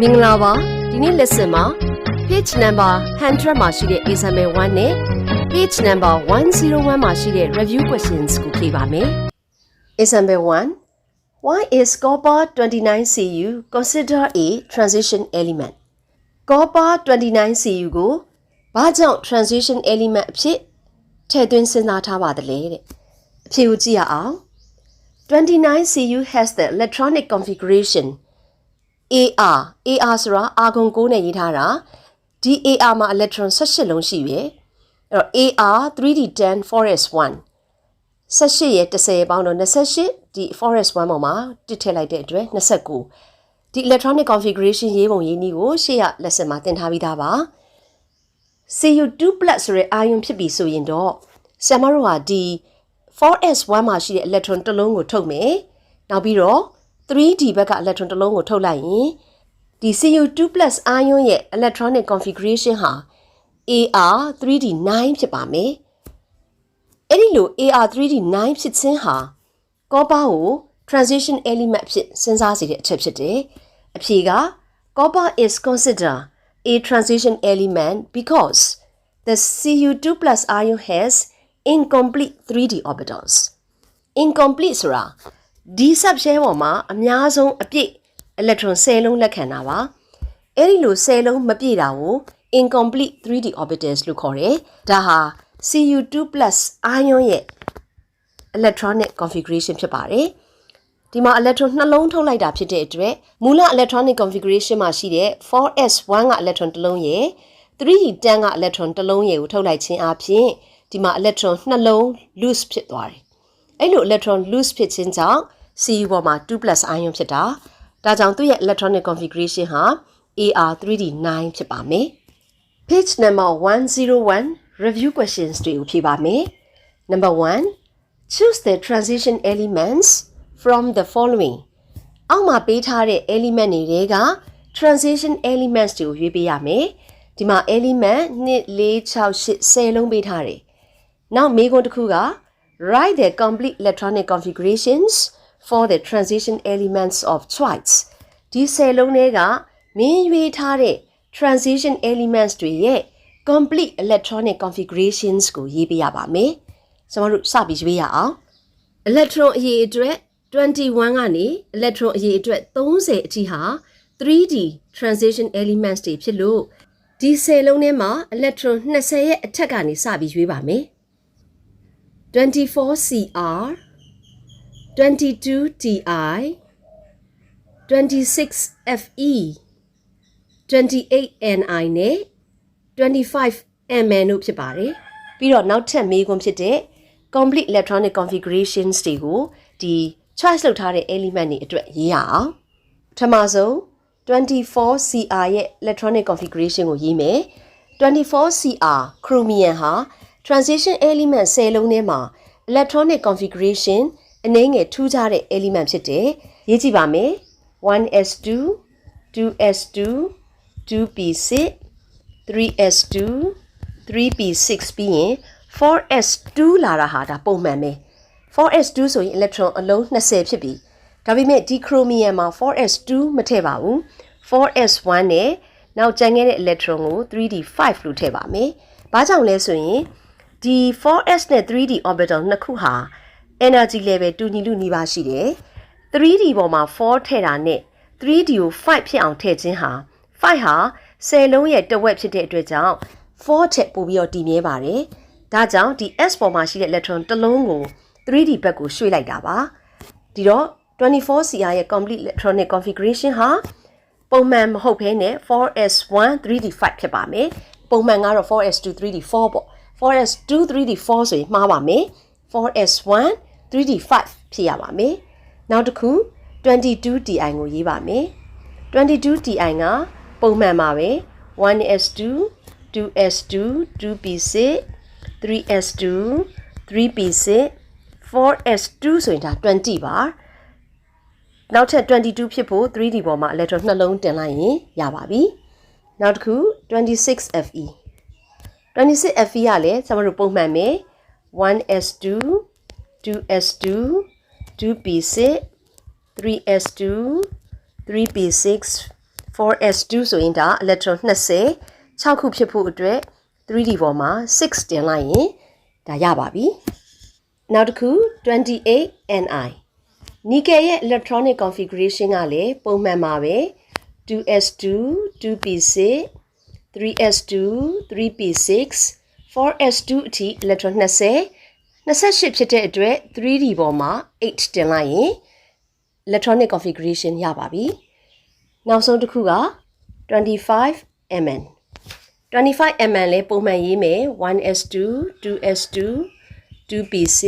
မင်္ဂလာပါဒီနေ့ lesson မှာ page number 100မှာရှိတဲ့ example 1နဲ့ page number 101မှာရှိတဲ့ review questions ကိုဖြေပါမယ် example 1 why is copper 29cu considered a transition element copper 29cu ကိုဘာကြောင့် transition element အဖြစ်ထည့်သွင်းစဉ်းစားထားပါသလဲတဲ့အဖြေကိုကြည့်ရအောင် 29cu has the electronic configuration AR AR ဆိုတာအာဂုံ6နဲ့ရေးထားတာဒီ AR မှာ electron 18လုံးရှိရယ်အဲ့တော့ AR 3D10 forest 1 18ရဲ့10ပေါင်းတော့28ဒီ forest 1ပေါ်မှာတစ်ထည့်လိုက်တဲ့အတွက်29ဒီ electronic configuration ရေးပုံရေးနည်းကိုရှေ့ရ lesson မှာသင်ထားပြီးသားပါ CU2+ ဆိုတဲ့အာယုံဖြစ်ပြီဆိုရင်တော့ဆရာမတို့ဟာဒီ 4s1 မှာရှိတဲ့ electron တစ်လုံးကိုထုတ်မယ်နောက်ပြီးတော့ 3D ဘက်က electron တစ်လုံးကိုထုတ်လိုက်ရင်ဒီ CU2+ အာယွန်းရဲ့ electronic configuration ဟာ AR 3D 9 ဖြစ်ပါမယ်။အဲ့ဒီလို AR 3D 9 ဖြစ်ခြင်းဟာ copper ကို transition element ဖြစ်စဉ်းစားစေတဲ့အချက်ဖြစ်တယ်။အဖြေက copper is considered a transition element because the Cu2+ ion has incomplete 3D orbitals. incomplete ဆိုတာ ဒီ subshell ပေါ်မှာအများဆုံးအပြည့် electron 10လုံးလက်ခံတာပါအဲ့ဒီလို10လုံးမပြည့်တာကို incomplete 3D orbitals လို့ခေါ်တယ်ဒါဟာ Cu2+ ion ရဲ့ electronic configuration ဖြစ်ပါတယ်ဒီမှာ electron နှလုံးထုတ်လိုက်တာဖြစ်တဲ့အတွက်မူလ electronic configuration မှာရှိတဲ့ 4s1 က electron တစ်လုံးရယ် 3d10 က electron တစ်လုံးရယ်ကိုထုတ်လိုက်ခြင်းအပြင်ဒီမှာ electron နှလုံး loose ဖြစ်သွားတယ် အဲ့လို electron loose ဖြစ်ခြင်းကြောင့် Cu ပေါ်မှာ 2+ ion ဖြစ်တာဒါကြောင့်သူ့ရဲ့ electronic configuration ဟာ AR3D9 ဖြစ်ပါမယ် page number 101 review questions တွေကိုဖြေပါမယ် number 1 choose the transition elements from the following အောက်မှာပေးထားတဲ့ element တွေက transition elements တွေကိုရွေးပေးရမယ်ဒီမှာ element 2 4 6 8 10လုံးပေးထားတယ်နောက်မေးခွန်းတစ်ခုက write the complete electronic configurations for the transition elements of choice ဒီဆယ်လုံးတွေကမင်းရွေးထားတဲ့ transition elements တွေရဲ့ complete electronic configurations ကိုရေးပြရပါမယ်။ကျွန်တော်တို့စပြီးရွေးရအောင် electron အရေးအတွက်21ကနေ electron အရေးအတွက်30အထိဟာ 3D transition elements တွေဖြစ်လို့ဒီဆယ်လုံးထဲမှာ electron 20ရဲ့အထက်ကနေစပြီးရွေးပါမယ်။ 24CR 22TI 26FE 28NI နဲ့ 25MN တို့ဖြစ်ပါတယ်ပြီးတော့နောက်ထပ်မေးခွန်းဖြစ်တဲ့ complete electronic configurations တွေကိုဒီ choice လုပ်ထားတဲ့ element တွေအတွက်ရေးရအောင်ပထမဆုံး 24CR ရဲ့ electronic configuration ကိုရေးမယ် 24CR chromium ဟာ transition element 10လုံးထဲမှာ electronic configuration အနည်းငယ်ထူးခြားတဲ့ element ဖြစ်တယ်။ရေးကြည့်ပါမယ်။ 1s2 2s2 2p6 3s2 3p6 ပြီးရင် 4s2 လာတာဟာဒါပုံမှန်ပဲ 4s2 ဆိုရင် electron အလုံး20ဖြစ်ပြီဒါပေမဲ့ဒီ chromium မှာ 4s2 မထည့်ပါဘူး 4s1 နဲ့နောက်ကျန်ခဲ့တဲ့ electron ကို 3d5 လို့ထည့်ပါမယ်။ဘာကြောင့်လဲဆိုရင် ဒီ 4s နဲ့ 3d orbital နှစ်ခုဟာ energy level တူညီလူနီးပါးရှိတယ် 3d ပေါ်မှာ4ထည့်တာနဲ့ 3d ကို5ဖြစ်အောင်ထည့်ခြင်းဟာ5ဟာ10လုံးရဲ့တဝက်ဖြစ်တဲ့အတွက်ကြောင့်4ထက်ပိုပြီးတော့တည်မြဲပါတယ်ဒါကြောင့်ဒီ s ပေါ်မှာရှိတဲ့ electron တစ်လုံးကို 3d ဘက်ကိုရွှေ့လိုက်တာပါဒီတော့ 24cr ရဲ့ complete electronic configuration ဟာပုံမှန်မဟုတ်ဘဲနဲ့ 4s1 3d5 ဖြစ်ပါမယ်ပုံမှန်ကတော့ 4s2 3d4 ပေါ့ 4s2 3d4 ဆိုရင်မှားပါမယ် 4s1 3d5 ဖြစ်ရပါမယ်နောက်တစ်ခု 22ti ကိုရေးပါမယ် 22ti ကပုံမှန်ပါပဲ 1s2 2s2 2p6 3s2 3p6 4s2 ဆိုရင်ဒါ20ပါနောက်ထပ်22ဖြစ်ဖို့ 3D ပေါ်မှာ electron နှလုံးတင်လိုက်ရင်ရပါပြီနောက်တစ်ခု 26FE 26FE ကလည်းကျွန်တော်တို့ပုံမှန်ပဲ 1S2 2S2 2P6 3S2 3P6 4s2 ဆိုရင်ဒါ electron 20 6ခုဖြစ်ဖို့အတွက် 3d ပေါ်မှာ6တင်လိုက်ရင်ဒါရပါပြီနောက်တစ်ခု 28ni နီကယ်ရဲ့ electronic configuration ကလည်းပုံမှန်ပါပဲ 2s2 2p6 3s2 3p6 4s2 အထိ electron 20 28ဖြစ်တဲ့အတွက် 3d ပေါ်မှာ8တင်လိုက်ရင် electronic configuration ရပါပြီနောက်ဆုံးတစ်ခုက 25mn 25mn လဲပုံမှန်ရေးမယ် 1s2 2s2 2p6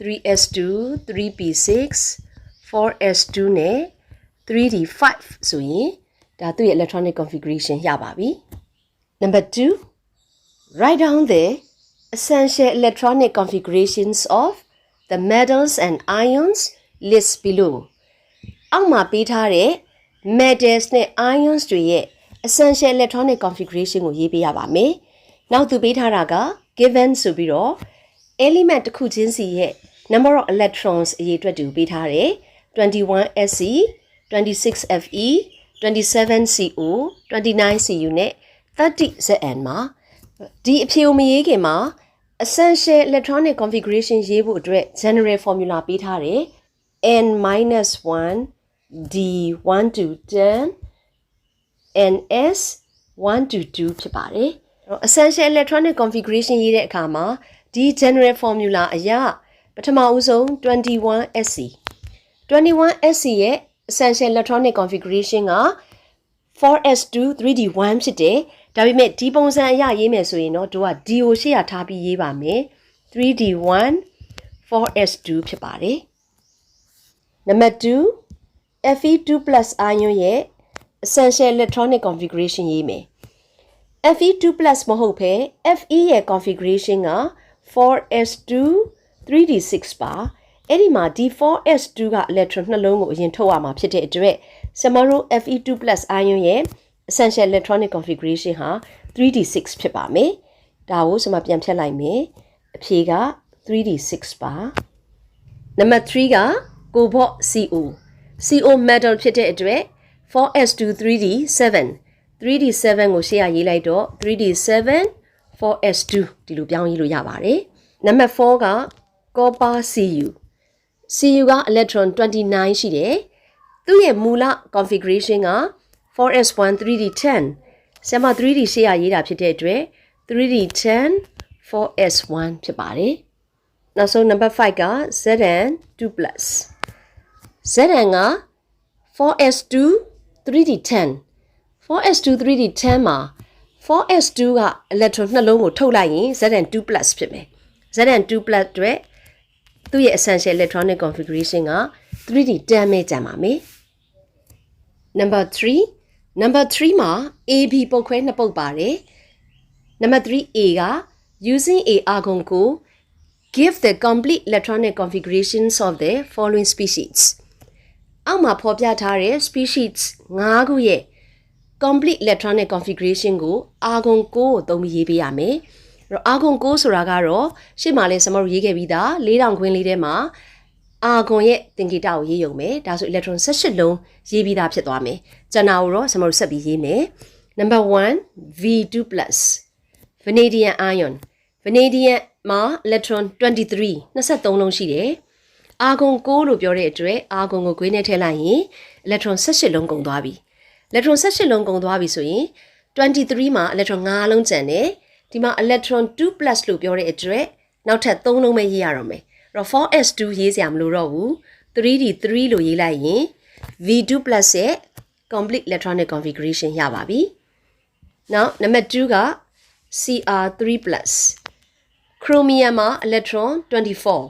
3s2 3p6 4s2 နဲ့ 3d5 ဆိုရင် ဒါသူ့ရဲ့ electronic configuration ရပါပြီ number 2 write down the essential electronic configurations of the metals and ions list below အောက်မှာပေးထားတဲ့ metals နဲ့ ions တွေရဲ့ essential electronic configuration ကိုရေးပေးရပါမယ်။နောက်သူပေးထားတာက given ဆိုပြီးတော့ element တစ်ခုချင်းစီရဲ့ number of electrons အရေးအတွက်တူပေးထားတယ် 21SC 26Fe 27CO 29Cu နဲ့ 30Zn မှာဒီအဖြေကိုမရေးခင်မှာ essential electronic configuration ရေးဖို့အတွက် general formula ပေးထားတယ် n-1 d1 to 10 ns 1 to 2ဖြစ်ပါတယ်အဲ့တော့ essential electronic configuration ရေးတဲ့အခါမှာဒီ general formula အရပထမဦးဆုံး 21SC 21SC ရဲ့ essential electronic configuration က 4s2 3d1 ဖြစ်တယ်ဒါပေမဲ့ဒီပုံစံအရရေးမယ်ဆိုရင်တော့တို့က d ကိုရှေ့ရထားပြီးရေးပါမယ် 3d1 4s2 ဖြစ်ပါတယ်နံပါတ်2 fe2 ion ရဲ့ essential electronic configuration ရေးမယ် fe2 မဟုတ်ဘဲ fe ရဲ့ configuration က 4s2 3d6 ပါ အဲ့ဒီမှာဒီ 4s2 က electron နှလုံးကိုအရင်ထုတ်ရမှာဖြစ်တဲ့အတွက်ဆမတို့ fe2 ion ရဲ့ essential electronic configuration ဟာ 3d6 ဖြစ်ပါမယ်ဒါကိုဆမပြန်ဖြတ်လိုက်မယ်အဖြေက 3d6 ပါနံပါတ်3ကကိုဘော့ CO CO metal ဖြစ်တဲ့အတွက် 4s2 3d 7 3d 7 ကိုရှေ့ရရေးလိုက်တော့ 3d 7 4s2 ဒီလိုပြောင်းရေးလို့ရပါတယ်နံပါတ်4က copper cu cu က electron 29ရှိတယ်သူ့ရဲ့မူလ configuration က 4s1 3d 10 ဆရာမ 3d ရှေ့ရရေးတာဖြစ်တဲ့အတွက် 3d 10 4s1 ဖြစ်ပါတယ်နောက်ဆုံး number 5က zn 2 zn က 4s2 3d10 4s2 3d10 မှာ 4s2 က electron နှလုံးကိုထုတ်လိုက်ရင် zn2 ဖြစ်မယ် zn2 အတွက် သူ့ရဲ့ essential electronic configuration က 3d10 ပဲကြံပါမယ် number 3 number 3မှာ AB ပုတ်ခွဲနှစ်ပုတ်ပါတယ် number 3A က using a argon ကို give the complete electronic configurations of the following species အောက်မှာဖော်ပြထားတဲ့ species ၅ခုရဲ့ complete electronic configuration ကို argon 9ကိုသုံးပြီးရေးပေးရမယ်။ အဲ့တော့ argon 9ဆိုတာကတော့ရှေ့မှာလဲကျွန်တော်တို့ရေးခဲ့ပြီးသား4000ခွင်းလေးထဲမှာ argon ရဲ့သင်္ကေတကိုရေးရုံပဲ။ဒါဆို electron 18လုံးရေးပြီးသားဖြစ်သွားမယ်။ကျန်တာကိုတော့ကျွန်တော်တို့ဆက်ပြီးရေးမယ်။ Number 1 V2+ vanadium ion vanadium မှာ electron 23 23လုံးရှိတယ်။အာဂုံ6လို့ပြောတဲ့အတွက်အာဂုံကိုခွေးနဲ့ထည့်လိုက်ရင် electron 18လုံးကုန်သွားပြီ။ electron 18လုံးကုန်သွားပြီဆိုရင်23မှာ electron 5လုံးကျန်တယ်။ ဒီမှာ electron 2+ လို့ပြောတဲ့အတွက်နောက်ထပ်3လုံးပဲရေးရတော့မယ်။အဲ့တော့ 4s2 ရေးစရာမလိုတော့ဘူး။ 3d3 လို့ရေးလိုက်ရင် v2+ ရဲ့ complete electronic configuration ရပါပြီ။နောက်နံပါတ်2က cr3+ chromium မှာ electron 24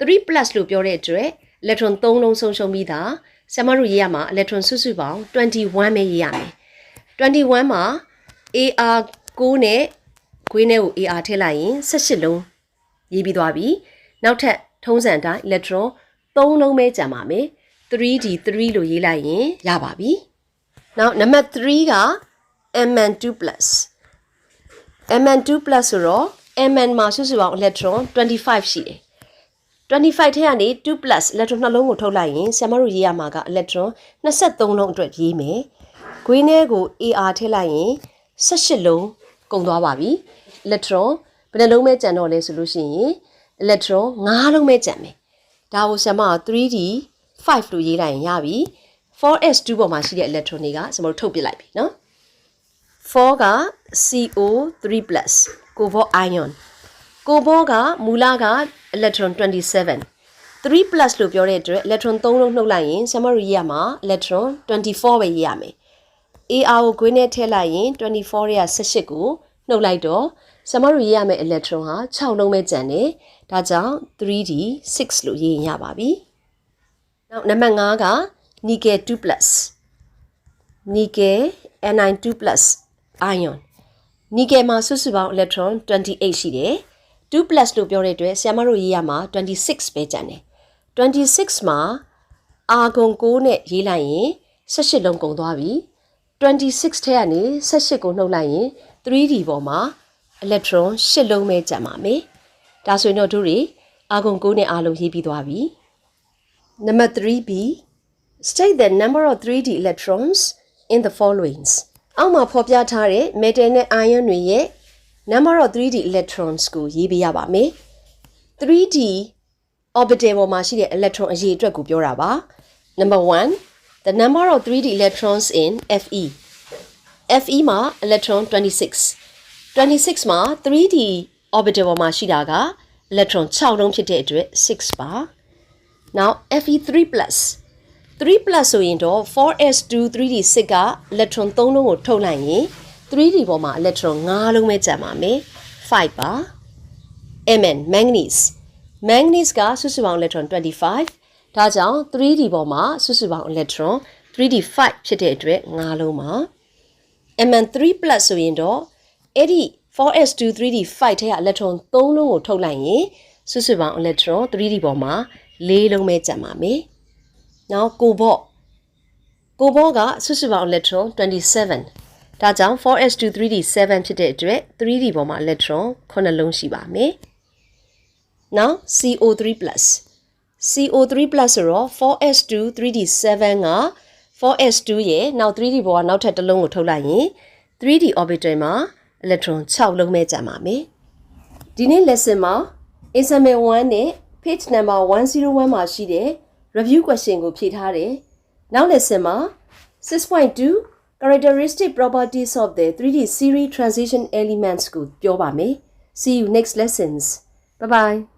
3 plus လို့ပြောတဲ့အတွက် electron 3လုံးဆုံးရှုံးပြီးသားဆရာမတို့ရေးရမှာ electron စုစုပေါင်း21ပဲရေးရမယ်21မှာ AR 6နဲ့ ခွေးနဲ့ကို AR ထည့်လိုက်ရင်18လုံးရေးပြီးသွားပြီနောက်ထပ်ထုံးစံအတိုင်း electron 3လုံးပဲကျန်ပါမယ် 3D3 လို့ရေးလိုက်ရင်ရပါပြီနောက်နံပါတ်3က Mn2+ Mn2+ ဆိုတော့ Mn မှာစုစုပေါင်း electron 25ရှိတယ်25ထဲကနေ 2 electron နှလုံးကိုထုတ်လိုက်ရင်ဆရာမတို့ရေးရမှာက electron 23လုံးအတွက်ရေးမယ်ဂွေးနဲ့ကို AR ထည့်လိုက်ရင်18လုံးကုန်သွားပါပြီ electron ဘယ်နှလုံးပဲကျန်တော့လဲဆိုလို့ရှိရင် electron 5လုံးပဲကျန်မယ်ဒါကိုဆရာမက 3D 5လို့ရေးလိုက်ရင်ရပြီ 4s2 ပေါ်မှာရှိတဲ့ electron တွေကကျွန်တော်တို့ထုတ်ပြလိုက်ပြီเนาะ4က CO3+ ကိုဘော ion ကိုဘောကမူလက electron 27 3 plus လို့ပြောတဲ့အတွက် electron 3လုံးနှုတ်လိုက်ရင် summary ရမှာ electron 24ပဲရေးရမယ် AR ကိုခွေးနဲ့ထည့်လိုက်ရင်24ရဲ့18ကိုနှုတ်လိုက်တော့ ကျမတို့ရေးရမယ့် electron ဟာ6လုံးပဲကျန်တယ်။ဒါကြောင့် 3d 6လို့ရေးရင်ရပါပြီ။နောက်နံပါတ်5က nickel 2+ nickel ni 2+ ion nickel မှာစုစုပေါင်း electron 28ရှိတယ်။ 2+ လို့ပြောတဲ့အတွက်ဆရာမတို့ရေးရမှာ26ပဲကျန်တယ်။26မှာအာဂွန်6နဲ့ရေးလိုက်ရင်18လုံးကုန်သွားပြီ။26ထဲကနေ18ကိုနှုတ်လိုက်ရင် 3D ပေါ်မှာ28 အီလက်ထရွန်၈လုံးပဲကျန်ပါမယ်။ဒါဆိုရင်တော့တို့တွေအာဂုံ9နဲ့အားလုံးရေးပြီးသွားပြီ။ Number 3B state the number of 3D electrons in the followings အောက်မှာဖော်ပြထားတဲ့ metal နဲ့ ion တွေရဲ့ number of 3D electrons ကိုရေးပြရပါမယ်။ 3D orbital ပေါ်မှာရှိတဲ့ electron အရေအတွက်ကိုပြောတာပါ။ Number 1 the number of 3D electrons in Fe Fe မှာ electron 26 26မှာ 3D orbital ပေါ်မှာရှိတာက electron 6လုံးဖြစ်တဲ့အတွက်6ပါ now Fe3+ 3 plus ဆိုရင်တော့ 4s2 3d 6က electron 3လုံးကိုထုတ်လိုက်ရင် 3d ပေါ်မှာ electron 5လုံးပဲကျန်ပါမယ်5ပါ Mn manganese manganese ကစုစုပေါင်း electron 25ဒါကြောင့် 3d ပေါ်မှာစုစုပေါင်း electron 3d 5 ဖြစ်တဲ့အတွက်5လုံးပါ Mn3+ ဆိုရင်တော့ အဲ့ဒီ 4s2 3d 5ထဲက electron 3လုံးကိုထုတ်လိုက်ရင်စုစုပေါင်း electron 3d ပေါ်မှာ4လုံးပဲကျန်ပါမယ်နောက်ကိုဘော့ကိုဘော့ကစုစုပေါင်း electron 27ဒါကြောင့် 4s2 3d 7ဖြစ်တဲ့အတွက် 3d ပေါ်မှာ electron 9လုံးရှိပါမယ်နောက် CO3+ CO3+ ဆိုတော့ 4s2 3d 7က 4s2 ရဲ့နောက် 3d ပေါ်ကနောက်ထပ်တစ်လုံးကိုထုတ်လိုက်ရင် 3d orbital မှာ electron 6လုံးပဲကျန်ပါမယ်ဒီနေ့ lesson မှာ example 1နဲ့ page number 101မှာရှိတဲ့ review question ကိုဖြေထားတယ်။နောက် lesson မှာ6.2 characteristic properties of the 3D series transition elements ကိုပြောပါမယ်။ See you next lessons. Bye bye.